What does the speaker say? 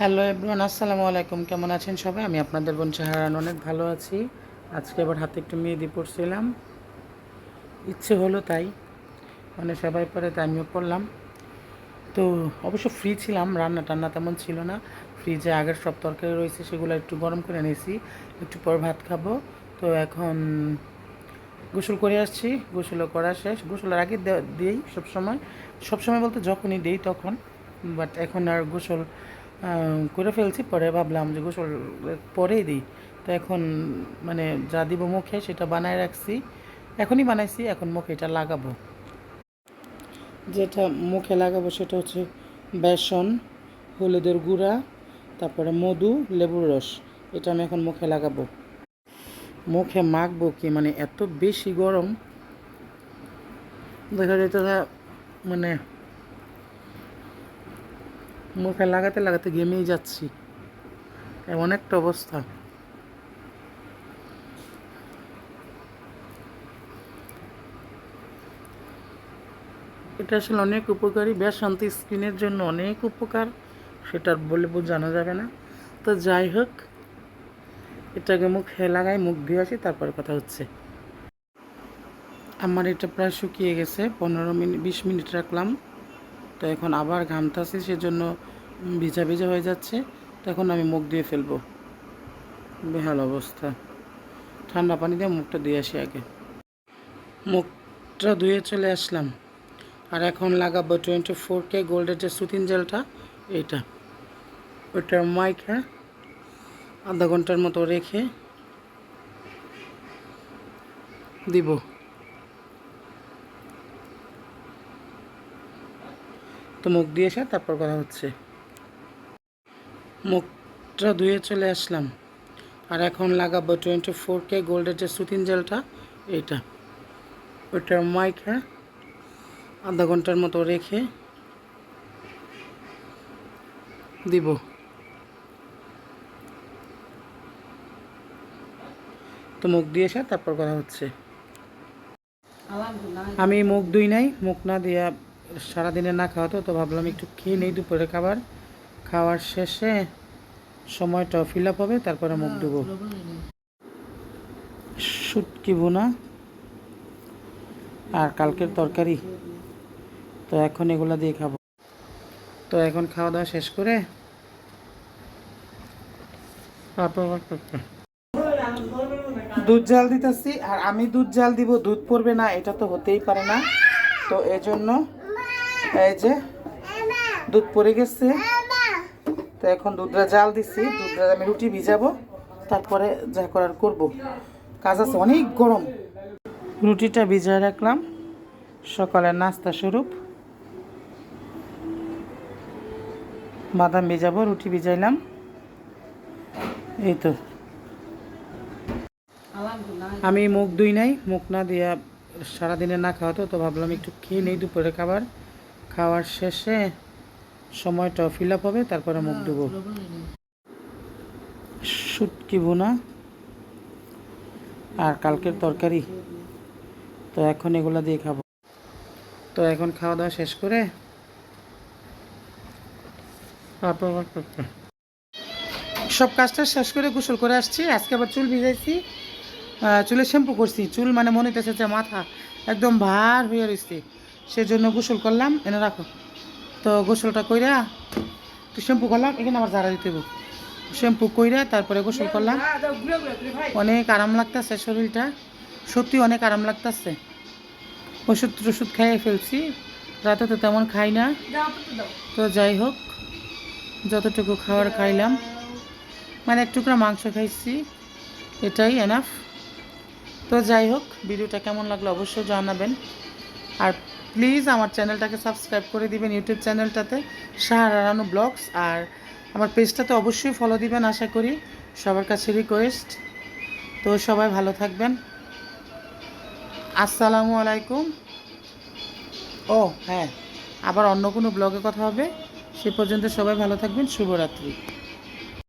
Hello everyone আসসালামু আলাইকুম। কেমন আছেন সবাই? আমি আপনাদের বোন চেহারান অনেক ভালো আছি। আজকে আবার হাতে একটু মেহেদি পড়ছিলাম ইচ্ছে হলো তাই। মানে সবাই পরে, তাই আমিও পড়লাম তো অবশ্য ফ্রি ছিলাম, রান্না টান্না তেমন ছিল না। ফ্রিজে আগের সব তরকারি রয়েছে, সেগুলো একটু গরম করে নিয়েছি। একটু পর ভাত খাব। তো এখন গোসল করে আসছি। গোসলও করা শেষ। গোসলের আগে দিই সবসময়। সবসময় বলতে যখনই দিই তখন। বাট এখন আর গোসল করে ফেলছি, পরে ভাবলাম যে গোসল পরেই দিই। তো এখন মানে যা দিব মুখে সেটা বানায় রাখছি। এখনই বানাইছি, এখন মুখে এটা লাগাবো। যেটা মুখে লাগাবো সেটা হচ্ছে বেসন, হলুদের গুঁড়া, তারপরে মধু, লেবুর রস। এটা আমি এখন মুখে লাগাবো। মুখে মাখবো কি? মানে এত বেশি গরম। দেখা যেত মানে মুখে লাগাতে লাগাতে ঘেমেই যাচ্ছি। এমন একটা অবস্থা। এটা আসলে অনেক উপকারী। বেশান্ত স্কিনের জন্য অনেক উপকার। সেটা বলে বোঝানো যাবে না। তো যাই হোক, এটাকে মুখে লাগাই, মুখ ধুয়ে আসি, তারপরে কথা হচ্ছে। আমার এটা প্রায় শুকিয়ে গেছে। পনেরো মিনিট বিশ মিনিট রাখলাম। তো এখন আবার ঘামতাছি, সেজন্য ভিজা ভিজা হয়ে যাচ্ছে। তো এখন আমি মুখ দিয়ে ফেলব। বেহাল অবস্থা। ঠান্ডা পানি দিয়ে মুখটা ধুয়ে আসি আগে। মুখটা ধুয়ে চলে আসলাম। আর এখন লাগাবো টোয়েন্টি ফোর কে গোল্ডের যে সুতিন জেলটা এইটা ওইটার মাইক আধা ঘণ্টার মতো রেখে দিব। তো মুখ দিয়ে এসে তারপর কথা হচ্ছে। মুখটা ধুয়ে চলে আসলাম। আর এখন লাগাবো টোয়েন্টি ফোর কে গোল্ডের যে সুতিন জেলটা এইটা ওইটার মাইক আধা ঘণ্টার মতো রেখে দিব। তো মুখ দিয়ে এসে তারপর কথা হচ্ছে। আমি মুখ দুই নাই, মুখ না দিয়া সারাদিনে না খাওয়া তো তো ভাবলাম একটু খেয়ে নেই দুপুরে খাবার। খাওয়ার শেষে সময়টা ফিল আপ হবে তারপরে মুখ দেবো শুটকি বোনা আর কালকের তরকারি। তো এখন এগুলা দিয়ে খাব। তো এখন খাওয়া দাওয়া শেষ করে দুধ জাল দিতেছি আর আমি দুধ জাল দিব দুধ পড়বে না এটা তো হতেই পারে না। তো এজন্য জন্য এই যে, দুধ পড়ে গেছে। তো এখন দুধটা জাল দিছি দুধটা আমি রুটি ভিজাবো, তারপরে যা করার করব। কাজ আছে, অনেক গরম। রুটিটা ভিজায় রাখলাম, সকালের নাস্তা স্বরূপ। বাদাম ভিজাবো, রুটি ভিজাইলাম। এই তো। আমি মুখ দুই নাই, মুখ না দিয়া সারাদিনে না খাওয়া তো তো ভাবলাম একটু খেয়ে নেই দুপুরে খাবার। খাওয়ার শেষে সময়টা ফিল আপ হবে তারপরে মুখ দেবো শুটকি বোনা আর কালকের তরকারি। তো এখন এগুলা দিয়ে খাব। তো এখন খাওয়া দাওয়া শেষ করে। সব কাজটা শেষ করে গোসল করে আসছি। আজকে আবার চুল ভিজাইছি চুলে শ্যাম্পু করছি। চুল মানে মনে হইতেছে যে মাথা একদম ভার হয়ে রয়েছে সেজন্য গোসল করলাম, এনে রাখো। তো গোসলটা কইরা তো শ্যাম্পু করলাম, এখানে আবার জারা দিতে শ্যাম্পু কইরা তারপরে গোসল করলাম। অনেক আরাম লাগতেছে শরীরটা। সত্যি অনেক আরাম লাগতেছে। ওষুধ টষুধ খাইয়ে ফেলছি। রাতে তো তেমন খাই না। তো যাই হোক, যতটুকু খাবার খাইলাম। মানে এক টুকরা মাংস খাইছি। এটাই এনাফ তো যাই হোক, ভিডিওটা কেমন লাগল অবশ্যই জানাবেন। আর প্লিজ আমার চ্যানেলটাকে সাবস্ক্রাইব করে দিবেন ইউটিউব চ্যানেলটাতে, সাহারা রানু ব্লগস, আর আমার পেজটাতে অবশ্যই ফলো দিবেন আশা করি। সবার কাছে রিকোয়েস্ট তো সবাই ভালো থাকবেন। আসসালামু আলাইকুম। ও হ্যাঁ আবার অন্য কোনো ব্লগে কথা হবে। সে পর্যন্ত সবাই ভালো থাকবেন। শুভরাত্রি।